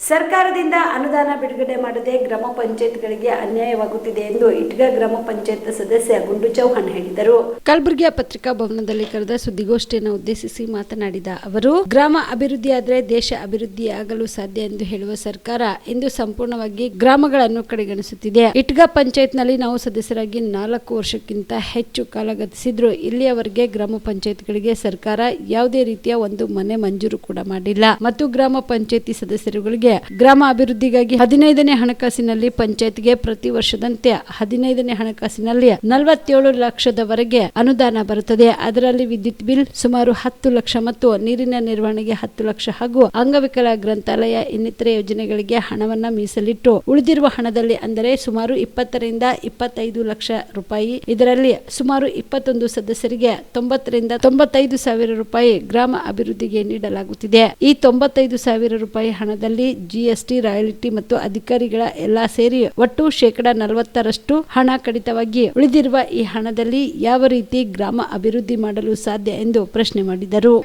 ಸರ್ಕಾರದಿಂದ ಅನುದಾನ ಬಿಡುಗಡೆ ಮಾಡದೆ ಗ್ರಾಮ ಪಂಚಾಯತ್ಗಳಿಗೆ ಅನ್ಯಾಯವಾಗುತ್ತಿದೆ ಎಂದು ಇಟ್ಗ ಗ್ರಾಮ ಪಂಚಾಯತ್ ಸದಸ್ಯ ಗುಂಡು ಚೌಹಾಣ್ ಹೇಳಿದರು. ಕಲಬುರಗಿಯ ಪತ್ರಿಕಾ ಭವನದಲ್ಲಿ ಕರೆದ ಸುದ್ದಿಗೋಷ್ಠಿಯನ್ನು ಉದ್ದೇಶಿಸಿ ಮಾತನಾಡಿದ ಅವರು, ಗ್ರಾಮ ಅಭಿವೃದ್ಧಿಯಾದರೆ ದೇಶ ಅಭಿವೃದ್ಧಿಯಾಗಲು ಸಾಧ್ಯ ಎಂದು ಹೇಳುವ ಸರ್ಕಾರ ಇಂದು ಸಂಪೂರ್ಣವಾಗಿ ಗ್ರಾಮಗಳನ್ನು ಕಡೆಗಣಿಸುತ್ತಿದೆ. ಇಟ್ಗ ಪಂಚಾಯತ್ನಲ್ಲಿ ನಾವು ಸದಸ್ಯರಾಗಿ ನಾಲ್ಕು ವರ್ಷಕ್ಕಿಂತ ಹೆಚ್ಚು ಕಾಲ ಗತಿಸಿದ್ರು ಇಲ್ಲಿಯವರೆಗೆ ಗ್ರಾಮ ಪಂಚಾಯತ್ಗಳಿಗೆ ಸರ್ಕಾರ ಯಾವುದೇ ರೀತಿಯ ಒಂದು ಮನೆ ಮಂಜೂರು ಕೂಡ ಮಾಡಿಲ್ಲ. ಮತ್ತು ಗ್ರಾಮ ಪಂಚಾಯತಿ ಸದಸ್ಯರುಗಳಿಗೆ ಗ್ರಾಮ ಅಭಿವೃದ್ಧಿಗಾಗಿ ಹದಿನೈದನೇ ಹಣಕಾಸಿನಲ್ಲಿ ಪಂಚಾಯತ್ಗೆ ಪ್ರತಿ ವರ್ಷದಂತೆ ಹದಿನೈದನೇ ಹಣಕಾಸಿನಲ್ಲಿ ನಲವತ್ತೇಳು ಲಕ್ಷದವರೆಗೆ ಅನುದಾನ ಬರುತ್ತದೆ. ಅದರಲ್ಲಿ ವಿದ್ಯುತ್ ಬಿಲ್ ಸುಮಾರು ಹತ್ತು ಲಕ್ಷ ಮತ್ತು ನೀರಿನ ನಿರ್ವಹಣೆಗೆ ಹತ್ತು ಲಕ್ಷ ಹಾಗೂ ಅಂಗವಿಕಲ ಗ್ರಂಥಾಲಯ ಇನ್ನಿತರೆ ಯೋಜನೆಗಳಿಗೆ ಹಣವನ್ನ ಮೀಸಲಿಟ್ಟು ಉಳಿದಿರುವ ಹಣದಲ್ಲಿ ಅಂದರೆ ಸುಮಾರು ಇಪ್ಪತ್ತರಿಂದ ಇಪ್ಪತ್ತೈದು ಲಕ್ಷ ರೂಪಾಯಿ. ಇದರಲ್ಲಿ ಸುಮಾರು ಇಪ್ಪತ್ತೊಂದು ಸದಸ್ಯರಿಗೆ ತೊಂಬತ್ತರಿಂದ ತೊಂಬತ್ತೈದು ಸಾವಿರ ರೂಪಾಯಿ ಗ್ರಾಮ ಅಭಿವೃದ್ಧಿಗೆ ನೀಡಲಾಗುತ್ತಿದೆ. ಈ ತೊಂಬತ್ತೈದು ಸಾವಿರ ರೂಪಾಯಿ ಹಣದಲ್ಲಿ ಜಿಎಸ್ಟಿ ರಾಯಲ್ಟಿ ಮತ್ತು ಅಧಿಕಾರಿಗಳ ಎಲ್ಲಾ ಸೇರಿ ಒಟ್ಟು ಶೇಕಡಾ ನಲವತ್ತರಷ್ಟು ಹಣ ಕಡಿತವಾಗಿ ಉಳಿದಿರುವ ಈ ಹಣದಲ್ಲಿ ಯಾವ ರೀತಿ ಗ್ರಾಮ ಅಭಿವೃದ್ಧಿ ಮಾಡಲು ಸಾಧ್ಯ ಎಂದು ಪ್ರಶ್ನೆ ಮಾಡಿದರು.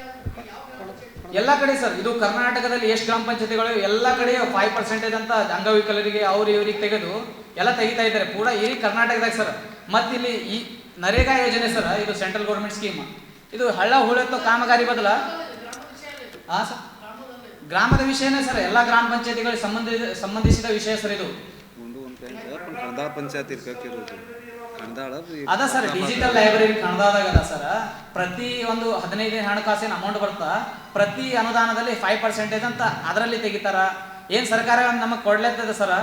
ಎಲ್ಲ ಕಡೆ ಸರ್, ಇದು ಕರ್ನಾಟಕದಲ್ಲಿ ಎಷ್ಟು ಗ್ರಾಮ ಪಂಚಾಯತಿಗಳು, ಎಲ್ಲ ಕಡೆ ಫೈವ್ ಪರ್ಸೆಂಟೇಜ್ ಅಂತ ಅಂಗವಿಕಲರಿಗೆ, ಅವ್ರು ಇವರಿಗೆ ತೆಗೆದು ಎಲ್ಲ ತೆಗಿತಾ ಇದ್ದಾರೆ. ಕೂಡ ಈ ಕರ್ನಾಟಕದಾಗ ಸರ್. ಮತ್ತಿಲ್ಲಿ ಈ ನರೇಗಾ ಯೋಜನೆ ಸರ್, ಇದು ಸೆಂಟ್ರಲ್ ಗೌರ್ಮೆಂಟ್ ಸ್ಕೀಮ್ ಇದು ಹಳ್ಳ, ಹುಳೆತ್ತೋ, ಕಾಮಗಾರಿ ಬದಲ? ಹಾ ಸರ್? ಗ್ರಾಮದ ವಿಷಯನೇ ಸರ್ ಎಲ್ಲ ಗ್ರಾಮ ಪಂಚಾಯತಿಗಳಿಗೆ ಸಂಬಂಧಿಸಿದ ಸಂಬಂಧಿಸಿದ ವಿಷಯ ಸರ್ ಇದು. ಅದ ಸರ್ ಡಿಜಿಟಲ್ ಲೈಬ್ರರಿ ಕನ್ನಡದಾಗ ಅದ ಸರ್. ಪ್ರತಿ ಒಂದು ಹದಿನೈದು ಹಣಕಾಸಿನ ಅಮೌಂಟ್ ಬರ್ತಾ ಪ್ರತಿ ಅನುದಾನದಲ್ಲಿ ಫೈವ್ ಪರ್ಸೆಂಟೇಜ್ ಅಂತ ಅದರಲ್ಲಿ ತೆಗಿತಾರ. ಏನ್ ಸರ್ಕಾರ ನಮಗ್ ಕೊಡ್ಲತ್ತದ ಸರ್?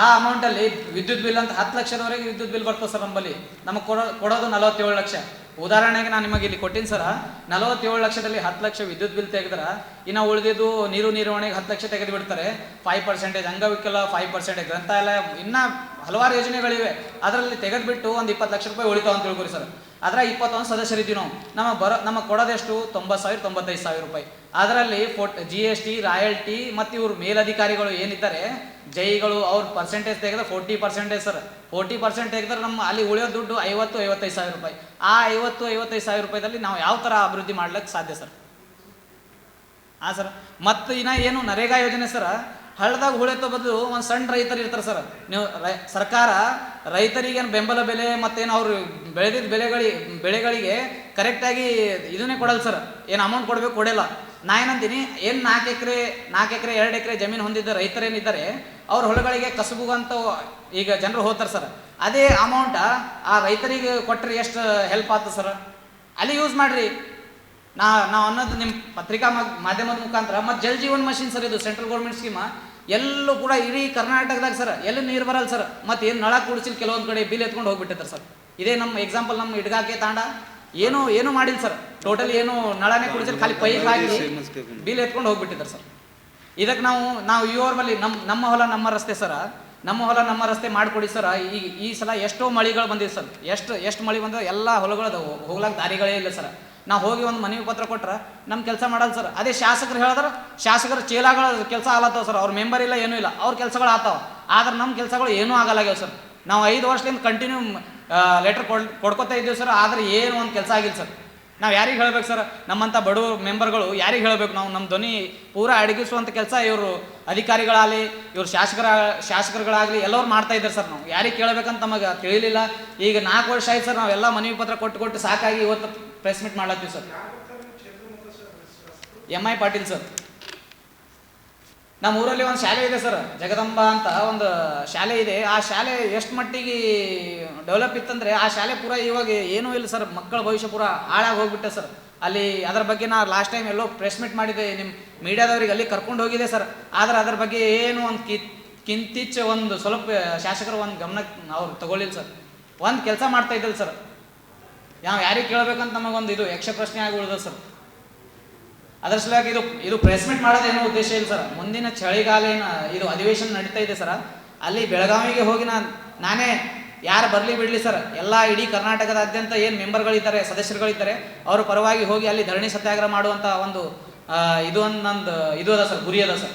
ಆ ಅಮೌಂಟ್ ಅಲ್ಲಿ ವಿದ್ಯುತ್ ಬಿಲ್ ಅಂತ ಹತ್ತು ಲಕ್ಷದವರೆಗೆ ವಿದ್ಯುತ್ ಬಿಲ್ ಬರ್ತದೆ ಸರ್ ನಮ್ಮಲ್ಲಿ. ನಮಗೆ ಕೊಡೋದು ನಲವತ್ತೇಳು ಲಕ್ಷ. ಉದಾಹರಣೆಗೆ ನಾನು ನಿಮಗೆ ಇಲ್ಲಿ ಕೊಟ್ಟಿನಿ ಸರ, ನಲವತ್ತೇಳು ಲಕ್ಷದಲ್ಲಿ ಹತ್ತು ಲಕ್ಷ ವಿದ್ಯುತ್ ಬಿಲ್ ತೆಗೆದ್ರೆ, ಇನ್ನು ಉಳಿದಿದ್ದು ನೀರು ನಿರ್ವಹಣೆಗೆ ಹತ್ತು ಲಕ್ಷ ತೆಗೆದು ಬಿಡ್ತಾರೆ ಫೈವ್ ಪರ್ಸೆಂಟೇಜ್ ಅಂಗವಿಕಲ ಫೈವ್ ಪರ್ಸೆಂಟೇಜ್ ಗ್ರಂಥಾಲಯ, ಇನ್ನ ಹಲವಾರು ಯೋಜನೆಗಳಿವೆ. ಅದರಲ್ಲಿ ತೆಗೆದುಬಿಟ್ಟು ಒಂದು ಇಪ್ಪತ್ತು ಲಕ್ಷ ರೂಪಾಯಿ ಉಳಿತಾವ ಅಂತ ತಿಳ್ಕೊರಿ ಸರ್. ಅದರ ಇಪ್ಪತ್ತೊಂದು ಸದಸ್ಯರಿದ್ದೀವಿ ನಾವು ನಮಗೆ ಬರೋ ನಮಗೆ ಕೊಡೋದೆಷ್ಟು? ತೊಂಬತ್ತು ಸಾವಿರ, ತೊಂಬತ್ತೈದು ಸಾವಿರ ರೂಪಾಯಿ. ಅದರಲ್ಲಿ ಫೋಟ್ ಜಿ ಎಸ್ ಟಿ ರಾಯಲ್ಟಿ ಮತ್ತು ಇವ್ರ ಮೇಲಧಿಕಾರಿಗಳು ಏನಿದ್ದಾರೆ, ಜೈಗಳು ಅವ್ರ ಪರ್ಸೆಂಟೇಜ್ ತೆಗೆದ್ರೆ forty percentage sir. Forty percent ತೆಗೆದ್ರೆ ನಮ್ಮ ಅಲ್ಲಿ ಉಳಿಯೋ ದುಡ್ಡು ಐವತ್ತು, ಐವತ್ತೈದು ಸಾವಿರ ರೂಪಾಯಿ. ಆ ಐವತ್ತು, ಐವತ್ತೈದು ಸಾವಿರ ರೂಪಾಯಿದಲ್ಲಿ ನಾವು ಯಾವ ಥರ ಅಭಿವೃದ್ಧಿ ಮಾಡ್ಲಿಕ್ಕೆ ಸಾಧ್ಯ ಸರ್? ಹಾಂ ಸರ್, ಮತ್ತು ಇನ್ನ ಏನು ನರೇಗಾ ಯೋಜನೆ ಸರ ಹಳ್ಳದಾಗ ಹುಳೆತ ಬದಲು ಒಂದು ಸಣ್ಣ ರೈತರು ಇರ್ತಾರೆ ಸರ್. ನೀವು ರೈ, ಸರ್ಕಾರ ರೈತರಿಗೇನು ಬೆಂಬಲ ಬೆಲೆ ಮತ್ತೇನು ಅವ್ರು ಬೆಳೆದಿದ್ದ ಬೆಳೆಗಳಿಗೆ ಬೆಳೆಗಳಿಗೆ ಕರೆಕ್ಟಾಗಿ ಇದನ್ನೇ ಕೊಡಲ್ಲ ಸರ್. ಏನು ಅಮೌಂಟ್ ಕೊಡಬೇಕು ಕೊಡಲ್ಲ. ನಾ ಏನಂತೀನಿ ಏನು ನಾಲ್ಕು ಎಕರೆ ನಾಲ್ಕು ಎಕರೆ, ಎರಡು ಎಕರೆ ಜಮೀನು ಹೊಂದಿದ್ದ ರೈತರೇನಿದ್ದಾರೆ, ಅವ್ರ ಹೊಲಗಳಿಗೆ ಕಸಬುಗಂತ ಈಗ ಜನರು ಹೋಗ್ತಾರೆ ಸರ್. ಅದೇ ಅಮೌಂಟ ಆ ರೈತರಿಗೆ ಕೊಟ್ಟರೆ ಎಷ್ಟು ಹೆಲ್ಪ್ ಆಗ್ತದೆ ಸರ್? ಅಲ್ಲಿ ಯೂಸ್ ಮಾಡ್ರಿ. ನಾ, ನಾವು ಅನ್ನೋದು ನಿಮ್ಮ ಪತ್ರಿಕಾ ಮಾಧ್ಯಮದ ಮುಖಾಂತರ ಮತ್ತು ಜಲ್ ಜೀವನ್ ಮಷಿನ್ ಸರ್ ಇದು, ಸೆಂಟ್ರಲ್ ಗೌರ್ಮೆಂಟ್ ಸ್ಕೀಮ. ಎಲ್ಲೂ ಕೂಡ ಇಡೀ ಕರ್ನಾಟಕದಾಗ ಸರ್ ಎಲ್ಲಿ ನೀರು ಬರಲ್ಲ ಸರ್ ಮತ್ತೆ ಏನು ನಳ ಕುಡಿಸಿಲ್ ಕೆಲವೊಂದು ಕಡೆ ಬಿಲ್ ಎತ್ಕೊಂಡು ಹೋಗ್ಬಿಟ್ಟಿರ್ತಾರೆ ಸರ್. ಇದೇ ನಮ್ಮ ಎಕ್ಸಾಂಪಲ್ ನಮ್ಮ ಇಡ್ಗಾಕೆ ತಾಂಡ. ಏನು ಏನು ಮಾಡಿಲ್ಲ ಸರ್. ಟೋಟಲ್ ಏನು ನಳನೇ ಕುಡಿಸಿಲ್ ಖಾಲಿ ಪೈಪ್ ಹಾಕಿ ಬಿಲ್ ಎತ್ಕೊಂಡು ಹೋಗ್ಬಿಟ್ಟಿದ್ದಾರೆ ಸರ್. ಇದಕ್ಕೆ ನಾವು ನಾವು ಇವ್ರ ಬಳಿ ನಮ್ಮ ನಮ್ಮ ಹೊಲ ನಮ್ಮ ರಸ್ತೆ ಸರ. ನಮ್ಮ ಹೊಲ ನಮ್ಮ ರಸ್ತೆ ಮಾಡಿಕೊಡಿ ಸರ್. ಈ ಈ ಸಲ ಎಷ್ಟೋ ಮಳಿಗಳು ಬಂದಿದೆ ಸರ್. ಎಷ್ಟು ಎಷ್ಟು ಮಳಿ ಬಂದ್ರೆ ಎಲ್ಲ ಹೊಲಗಳು ಅದಾವು. ಹೋಗ್ಲಾಕ ದಾರಿಗಳೇ ಇಲ್ಲ ಸರ್. ನಾವು ಹೋಗಿ ಒಂದು ಮನವಿ ಪತ್ರ ಕೊಟ್ರೆ ನಮ್ಮ ಕೆಲಸ ಮಾಡಲ್ಲ ಸರ್. ಅದೇ ಶಾಸಕರು ಹೇಳಿದ್ರೆ, ಶಾಸಕರ ಚೇಲಾಗಳ ಕೆಲಸ ಆಗತ್ತವ ಸರ್. ಅವ್ರ ಮೆಂಬರ್ ಇಲ್ಲ, ಏನೂ ಇಲ್ಲ. ಅವ್ರ ಕೆಲಸಗಳು ಆತಾವ ಆದ್ರೆ ನಮ್ಮ ಕೆಲಸಗಳು ಏನೂ ಆಗಲ್ಲಾಗ್ಯಾವ ಸರ್. ನಾವು ಐದು ವರ್ಷದಿಂದ ಕಂಟಿನ್ಯೂ ಲೆಟರ್ ಕೊಡ್, ಕೊಡ್ಕೊತಾ ಇದ್ದೀವಿ ಸರ್. ಆದರೆ ಏನು ಒಂದು ಕೆಲಸ ಆಗಿಲ್ಲ ಸರ್. ನಾವು ಯಾರಿಗೆ ಹೇಳಬೇಕು ಸರ್? ನಮ್ಮಂಥ ಬಡವ ಮೆಂಬರ್ಗಳು ಯಾರಿಗೆ ಹೇಳಬೇಕು? ನಾವು ನಮ್ಮ ಧ್ವನಿ ಪೂರ ಅಡಗಿಸುವಂಥ ಕೆಲಸ ಇವರು ಅಧಿಕಾರಿಗಳಾಗಲಿ, ಇವರು ಶಾಸಕರ, ಶಾಸಕರುಗಳಾಗಲಿ, ಎಲ್ಲರೂ ಮಾಡ್ತಾ ಇದ್ದಾರೆ ಸರ್ ನಾವು. ಯಾರಿಗೆ ಕೇಳಬೇಕಂತ ನಮಗೆ ತಿಳಿಲಿಲ್ಲ. ಈಗ ನಾಲ್ಕು ವರ್ಷ ಆಯ್ತು ಸರ್, ನಾವೆಲ್ಲ ಮನವಿ ಪತ್ರ ಕೊಟ್ಟು ಕೊಟ್ಟು ಸಾಕಾಗಿ ಇವತ್ತು press meet ಮಾಡ್ಲತ್ತೀವಿ sir. M I Patil sir. ನಮ್ಮ ಊರಲ್ಲಿ ಒಂದು ಶಾಲೆ ಇದೆ ಸರ್, ಜಗದಂಬ ಅಂತ ಒಂದು ಶಾಲೆ ಇದೆ. ಆ ಶಾಲೆ ಎಷ್ಟು ಮಟ್ಟಿಗೆ ಡೆವಲಪ್ ಇತ್ತಂದ್ರೆ ಆ ಶಾಲೆ ಪೂರ ಇವಾಗ ಏನೂ ಇಲ್ಲ ಸರ್, ಮಕ್ಕಳ ಭವಿಷ್ಯ ಪೂರ ಹಾಳಾಗಿ ಹೋಗ್ಬಿಟ್ಟೆ ಸರ್. ಅಲ್ಲಿ ಅದರ ಬಗ್ಗೆ ನಾ ಲಾಸ್ಟ್ ಟೈಮ್ ಎಲ್ಲೋ ಪ್ರೆಸ್ ಮೀಟ್ ಮಾಡಿದೆ ನಿಮ್ಮ ಮೀಡಿಯಾದವ್ರಿಗೆ ಅಲ್ಲಿ ಕರ್ಕೊಂಡು ಹೋಗಿದೆ ಸರ್. ಆದ್ರೆ ಅದ್ರ ಬಗ್ಗೆ ಏನು ಒಂದು ಕಿ ಕಿಂತಿಚ್ಚ ಒಂದು ಸ್ವಲ್ಪ ಶಾಸಕರು ಒಂದು ಗಮನಕ್ಕೆ ಅವ್ರು ತಗೊಳ್ಳಿಲ್ಲ ಸರ್. ಒಂದು ಕೆಲಸ ಮಾಡ್ತಾ ಇದ್ದಿಲ್ಲ ಸರ್. ನಾವು ಯಾರಿಗೆ ಕೇಳಬೇಕಂತ ನಮಗೊಂದು ಇದು ಯಕ್ಷ ಪ್ರಶ್ನೆ ಆಗಿ ಉಳಿದ ಸರ್. ಅದರ ಸಲುವಾಗಿ ಇದು ಇದು ಪ್ರೆಸ್ ಮೀಟ್ ಮಾಡೋದೇನೋ ಉದ್ದೇಶ ಇಲ್ಲ ಸರ್. ಮುಂದಿನ ಚಳಿಗಾಲ ಏನು ಇದು ಅಧಿವೇಶನ ನಡೀತಾ ಇದೆ ಸರ್. ಅಲ್ಲಿ ಬೆಳಗಾವಿಗೆ ಹೋಗಿ ನಾನು, ನಾನೇ ಯಾರು ಬರಲಿ ಬಿಡಲಿ ಸರ್, ಎಲ್ಲ ಇಡೀ ಕರ್ನಾಟಕದಾದ್ಯಂತ ಏನು ಮೆಂಬರ್ಗಳಿದ್ದಾರೆ, ಸದಸ್ಯರುಗಳಿದ್ದಾರೆ, ಅವ್ರ ಪರವಾಗಿ ಹೋಗಿ ಅಲ್ಲಿ ಧರಣಿ ಸತ್ಯಾಗ್ರಹ ಮಾಡುವಂಥ ಒಂದು ಇದು ಒಂದು ನಂದು, ಇದು ಅದ ಸರ್, ಗುರಿ ಅದ ಸರ್.